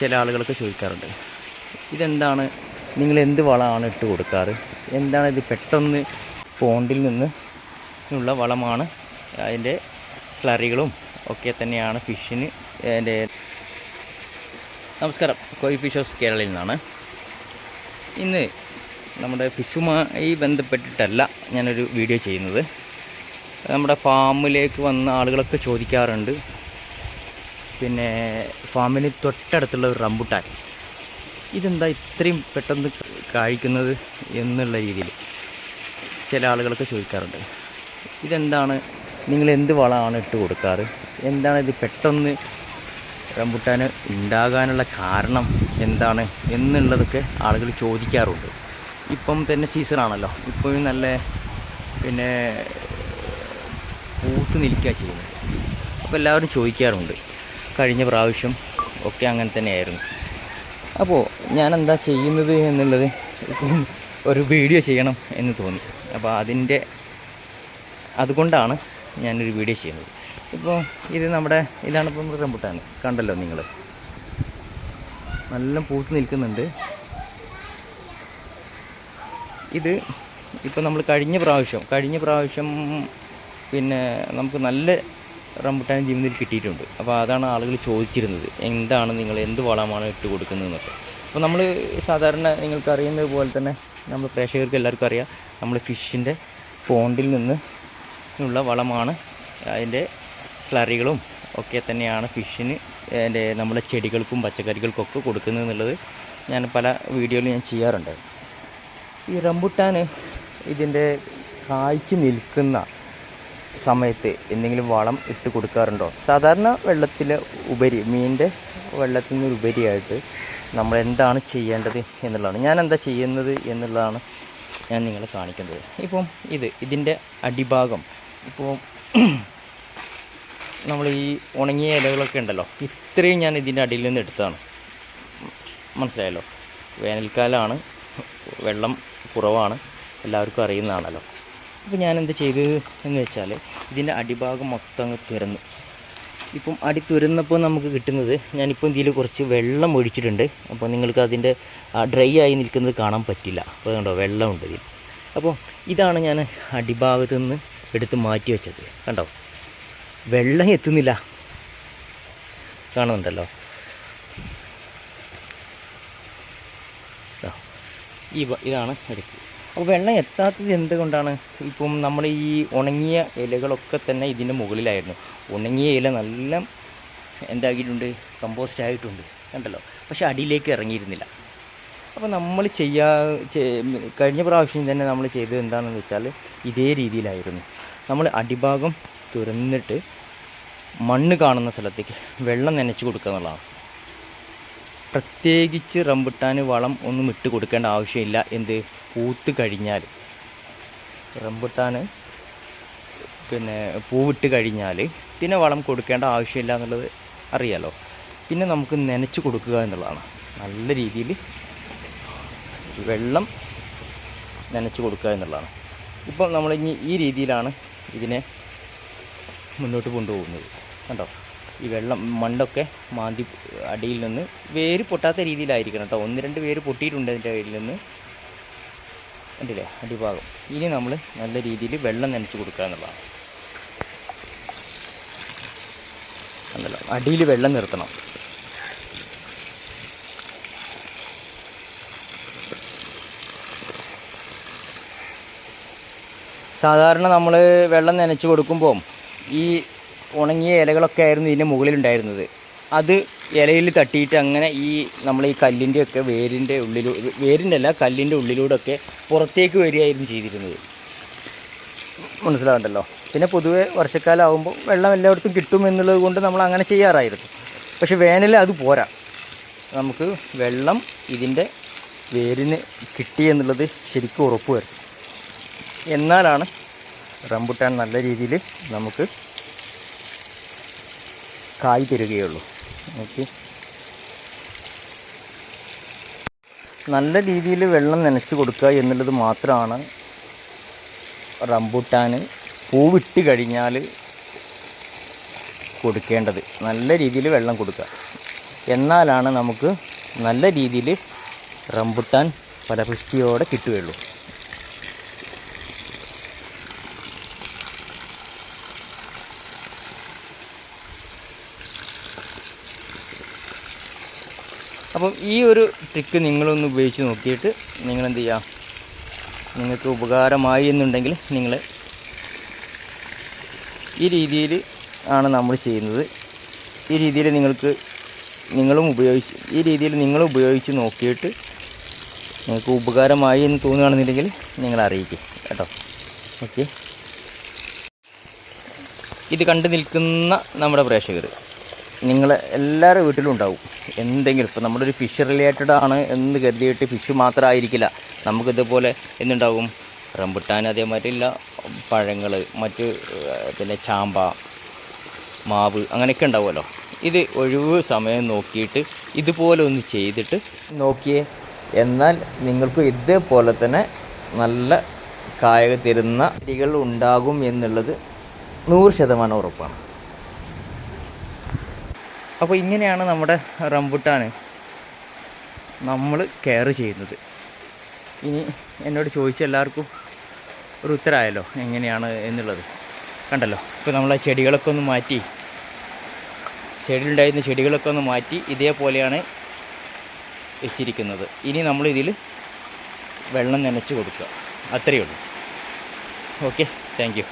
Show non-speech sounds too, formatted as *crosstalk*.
ചില ആളുകളൊക്കെ ചോദിക്കാറുണ്ട് ഇതെന്താണ്? നിങ്ങൾ എന്ത് വളമാണ് ഇട്ട് കൊടുക്കാറ്? എന്താണ് ഇത് പെട്ടെന്ന് പോണ്ടിൽ നിന്ന് ഉള്ള വളമാണ്? അതിന്റെ സ്ലറികളും ഒക്കെ തന്നെയാണ് ഫിഷിന് അതിന്റെ നമസ്കാരം കോയി ഫിഷ് ഹൗസ് കേരളയിൽ നിന്നാണ്. ഇന്ന് നമ്മുടെ ഫിഷുമായി ബന്ധപ്പെട്ടിട്ടല്ല ഞാനൊരു വീഡിയോ ചെയ്യുന്നത്. നമ്മുടെ ഫാമിലേക്ക് വന്ന ആളുകളൊക്കെ ചോദിക്കാറുണ്ട് പിന്നെ ഫാമിന് തൊട്ടടുത്തുള്ള ഒരു റംബുട്ടാൻ. ഇതെന്താ ഇത്രയും പെട്ടെന്ന് കായ്ക്കുന്നത് എന്നുള്ള രീതിയിൽ ചില ആളുകളൊക്കെ ചോദിക്കാറുണ്ട്. ഇതെന്താണ്? നിങ്ങൾ എന്ത് വളമാണ് ഇട്ട് കൊടുക്കാറ്? എന്താണ് ഇത് പെട്ടെന്ന് റംബുട്ടാൻ ഉണ്ടാകാനുള്ള കാരണം എന്താണ് എന്നുള്ളതൊക്കെ ആളുകൾ ചോദിക്കാറുണ്ട്. ഇപ്പം തന്നെ സീസണാണല്ലോ. ഇപ്പോഴും നല്ല പിന്നെ പൂത്ത് നിൽക്കുക ചെയ്യുന്നത്. അപ്പോൾ എല്ലാവരും ചോദിക്കാറുണ്ട്. കഴിഞ്ഞ പ്രാവശ്യം ഒക്കെ അങ്ങനെ തന്നെയായിരുന്നു. അപ്പോൾ ഞാൻ എന്താ ചെയ്യുന്നത് എന്നുള്ളത് ഒരു വീഡിയോ ചെയ്യണം എന്ന് തോന്നി. അപ്പോൾ അതിന്റെ അതുകൊണ്ടാണ് ഞാനൊരു വീഡിയോ ചെയ്യുന്നത്. ഇപ്പോൾ ഇത് നമ്മുടെ ഇതാണ് ഇപ്പം കണ്ടല്ലോ നിങ്ങൾ നല്ല പൂത്ത് നിൽക്കുന്നുണ്ട്. ഇത് ഇപ്പോൾ നമ്മൾ കഴിഞ്ഞ പ്രാവശ്യം കഴിഞ്ഞ പ്രാവശ്യം പിന്നെ നമുക്ക് നല്ല റംബുട്ടാൻ ജീവിതത്തിൽ കിട്ടിയിട്ടുണ്ട്. അപ്പോൾ അതാണ് ആളുകൾ ചോദിച്ചിരുന്നത് എന്താണ് നിങ്ങൾ എന്ത് വളമാണ് ഇട്ട് കൊടുക്കുന്നതെന്നൊക്കെ? അപ്പോൾ നമ്മൾ സാധാരണ നിങ്ങൾക്ക് അറിയുന്നത് പോലെ തന്നെ നമ്മൾ പ്രേക്ഷകർക്ക് എല്ലാവർക്കും അറിയാം നമ്മൾ ഫിഷിന്റെ പോണ്ടിൽ നിന്ന് ഉള്ള വളമാണ് അതിന്റെ സ്ലറികളും ഒക്കെ തന്നെയാണ് ഫിഷിന് എന്റെ നമ്മുടെ ചെടികൾക്കും പച്ചക്കറികൾക്കൊക്കെ കൊടുക്കുന്നത് എന്നുള്ളത് ഞാൻ പല വീഡിയോയിലും ഞാൻ ചെയ്യാറുണ്ട്. ഈ റംബുട്ടാൻ ഇതിന്റെ കാഴ്ച നിൽക്കുന്ന സമയത്ത് എന്തെങ്കിലും വളം ഇട്ട് കൊടുക്കാറുണ്ടോ? സാധാരണ വെള്ളത്തിൽ ഉപരി മീനിന്റെ വെള്ളത്തിൽ നിന്ന് ഉപരിയായിട്ട് നമ്മൾ എന്താണ് ചെയ്യേണ്ടത് എന്നുള്ളതാണ്. ഞാൻ എന്താ ചെയ്യുന്നത് എന്നുള്ളതാണ് ഞാൻ നിങ്ങളെ കാണിക്കുന്നത് ഇപ്പം ഇത് ഇതിന്റെ അടിഭാഗം. ഇപ്പോൾ *clears throat* നമ്മൾ ഈ ഉണങ്ങിയ ഇലകളൊക്കെ ഉണ്ടല്ലോ ഇത്രയും ഞാൻ ഇതിന്റെ അടിയിൽ നിന്ന് എടുത്തതാണ്. മനസ്സിലായല്ലോ? വേനൽക്കാലമാണ് വെള്ളം കുറവാണ് എല്ലാവർക്കും അറിയുന്നതാണല്ലോ. അപ്പോൾ ഞാൻ എന്താ ചെയ്തത് എന്ന് വെച്ചാൽ ഇതിന്റെ അടിഭാഗം മൊത്തം അങ്ങ് തുരന്നു. ഇപ്പം അടി തുരന്നപ്പോൾ നമുക്ക് കിട്ടുന്നത് ഞാനിപ്പം ഇതിൽ കുറച്ച് വെള്ളം ഒഴിച്ചിട്ടുണ്ട്. അപ്പോൾ നിങ്ങൾക്ക് അതിന്റെ ഡ്രൈ ആയി നിൽക്കുന്നത് കാണാൻ പറ്റില്ല. അപ്പോൾ കണ്ടോ വെള്ളമുണ്ട് ഇതിൽ. അപ്പോൾ ഇതാണ് ഞാൻ അടിഭാഗത്ത് നിന്ന് എടുത്ത് മാറ്റി വെച്ചത്. കണ്ടോ? വെള്ളം എത്തുന്നില്ല. കാണുന്നുണ്ടല്ലോ? ഈ ഇതാണ് എടുക്കുക അപ്പോൾ വെള്ളം എത്താത്തത് എന്തുകൊണ്ടാണ്? ഇപ്പം നമ്മൾ ഈ ഉണങ്ങിയ ഇലകളൊക്കെ തന്നെ ഇതിന്റെ മുകളിലായിരുന്നു. ഉണങ്ങിയ ഇല നല്ല എന്താക്കിയിട്ടുണ്ട്? കമ്പോസ്റ്റ് ആയിട്ടുണ്ട്. കണ്ടല്ലോ? പക്ഷെ അടിയിലേക്ക് ഇറങ്ങിയിരുന്നില്ല. അപ്പോൾ നമ്മൾ ചെയ്യാ കഴിഞ്ഞ പ്രാവശ്യം തന്നെ നമ്മൾ ചെയ്തത് എന്താണെന്ന് വെച്ചാൽ ഇതേ രീതിയിലായിരുന്നു. നമ്മൾ അടിഭാഗം തുറന്നിട്ട് മണ്ണ് കാണുന്ന സ്ഥലത്തേക്ക് വെള്ളം നനച്ച് കൊടുക്കുക എന്നുള്ളതാണ്. പ്രത്യേകിച്ച് റംബുട്ടാൻ വളം ഒന്നും ഇട്ട് കൊടുക്കേണ്ട ആവശ്യമില്ല. എന്ത്? പൂത്ത് കഴിഞ്ഞാൽ റംബുട്ടാൻ പിന്നെ പൂവിട്ട് കഴിഞ്ഞാൽ പിന്നെ വളം കൊടുക്കേണ്ട ആവശ്യമില്ല എന്നുള്ളത് അറിയാലോ. പിന്നെ നമുക്ക് നനച്ച് കൊടുക്കുക എന്നുള്ളതാണ്. നല്ല രീതിയിൽ വെള്ളം നനച്ച് കൊടുക്കുക എന്നുള്ളതാണ്. ഇപ്പോൾ നമ്മൾ ഇനി ഈ രീതിയിലാണ് ഇതിനെ മുന്നോട്ട് കൊണ്ടുപോകുന്നത്. കണ്ടോ? ഈ വെള്ളം മണ്ണൊക്കെ മാന്തി അടിയിൽ നിന്ന് വേര് പൊട്ടാത്ത രീതിയിലായിരിക്കണം കേട്ടോ. ഒന്ന് രണ്ട് വേര് പൊട്ടിയിട്ടുണ്ട് അതിന്റെ അടിയിൽ നിന്ന്. കണ്ടില്ലേ? അടിഭാഗം. ഇനി നമ്മൾ നല്ല രീതിയിൽ വെള്ളം നനച്ച് കൊടുക്കുക എന്നുള്ളതാണ്. അടിയിൽ വെള്ളം നിർത്തണം. സാധാരണ നമ്മൾ വെള്ളം നനച്ച് കൊടുക്കുമ്പോൾ ഈ ഉണങ്ങിയ ഇലകളൊക്കെ ആയിരുന്നു ഇതിന്റെ മുകളിലുണ്ടായിരുന്നത്. അത് ഇലയിൽ തട്ടിയിട്ട് അങ്ങനെ ഈ നമ്മൾ ഈ കല്ലിന്റെ ഒക്കെ വേരിന്റെ ഉള്ളിലൂടെ വേരിന്റെ അല്ല കല്ലിന്റെ ഉള്ളിലൂടെയൊക്കെ പുറത്തേക്ക് വരികയായിരുന്നു ചെയ്തിരുന്നത്. മനസ്സിലാവുണ്ടല്ലോ? പിന്നെ പൊതുവേ വർഷക്കാലം ആകുമ്പോൾ വെള്ളം എല്ലായിടത്തും കിട്ടും എന്നുള്ളത് കൊണ്ട് നമ്മൾ അങ്ങനെ ചെയ്യാറായിരുന്നു. പക്ഷെ വേനൽ അത് പോരാ. നമുക്ക് വെള്ളം ഇതിന്റെ വേരിന് കിട്ടി എന്നുള്ളത് ശരിക്കും ഉറപ്പ് വരും എന്നാലാണ് റംബുട്ടാൻ നല്ല രീതിയിൽ നമുക്ക് കായ് തരികയുള്ളൂ. ഓക്കെ. നല്ല രീതിയിൽ വെള്ളം നനച്ച് കൊടുക്കുക എന്നുള്ളത് മാത്രമാണ് റംബൂട്ടാൻ പൂവിട്ട് കഴിഞ്ഞാൽ കൊടുക്കേണ്ടത്. നല്ല രീതിയിൽ വെള്ളം കൊടുക്കുക. എന്നാലാണ് നമുക്ക് നല്ല രീതിയിൽ റംബുട്ടാൻ ഫലപുഷ്ടിയോടെ കിട്ടുകയുള്ളൂ. അപ്പം ഈ ഒരു ട്രിക്ക് നിങ്ങളൊന്ന് ഉപയോഗിച്ച് നോക്കിയിട്ട് നിങ്ങൾ എന്ത് ചെയ്യുക നിങ്ങൾക്ക് ഉപകാരമായി എന്നുണ്ടെങ്കിൽ നിങ്ങൾ ഈ രീതിയിൽ ആണ് നമ്മൾ ചെയ്യുന്നത്. ഈ രീതിയിൽ നിങ്ങൾക്ക് നിങ്ങളും ഉപയോഗിച്ച് ഈ രീതിയിൽ നിങ്ങൾ ഉപയോഗിച്ച് നോക്കിയിട്ട് നിങ്ങൾക്ക് ഉപകാരമായി എന്ന് തോന്നുകയാണെന്നുണ്ടെങ്കിൽ നിങ്ങൾ അറിയിക്കും കേട്ടോ. ഓക്കെ. ഇത് കണ്ടു നിൽക്കുന്ന നമ്മുടെ പ്രേക്ഷകർ നിങ്ങൾ എല്ലാവരുടെ വീട്ടിലും ഉണ്ടാവും. എന്തെങ്കിലും ഇപ്പോൾ നമ്മുടെ ഒരു ഫിഷ് റിലേറ്റഡ് ആണ് എന്ന് കരുതിയിട്ട് ഫിഷ് മാത്രമായിരിക്കില്ല. നമുക്കിതുപോലെ എന്തുണ്ടാവും? റംബുട്ടാൻ അതേമാതിരില്ല പഴങ്ങൾ മറ്റ് പിന്നെ ചാമ്പ മാവ് അങ്ങനെയൊക്കെ ഉണ്ടാവുമല്ലോ. ഇത് ഒഴിവ് സമയം നോക്കിയിട്ട് ഇതുപോലെ ഒന്ന് ചെയ്തിട്ട് നോക്കിയേ. എന്നാൽ നിങ്ങൾക്ക് ഇതേപോലെ തന്നെ നല്ല കായക തരുന്ന ചെടികൾ ഉണ്ടാകും എന്നുള്ളത് നൂറ് ശതമാനം ഉറപ്പാണ്. അപ്പോൾ ഇങ്ങനെയാണ് നമ്മുടെ റംബുട്ടാൻ നമ്മൾ കെയർ ചെയ്യുന്നത്. ഇനി എന്നോട് ചോദിച്ച എല്ലാവർക്കും ഒരു ഉത്തരമായല്ലോ എങ്ങനെയാണ് എന്നുള്ളത്. കണ്ടല്ലോ? ഇപ്പോൾ നമ്മൾ ആ ചെടികളൊക്കെ ഒന്ന് മാറ്റി. ചെടിയിലുണ്ടായിരുന്ന ചെടികളൊക്കെ ഒന്ന് മാറ്റി ഇതേപോലെയാണ് വെച്ചിരിക്കുന്നത്. ഇനി നമ്മളിതിൽ വെള്ളം നനച്ച് കൊടുക്കുക. അത്രയേ ഉള്ളൂ. Okay thank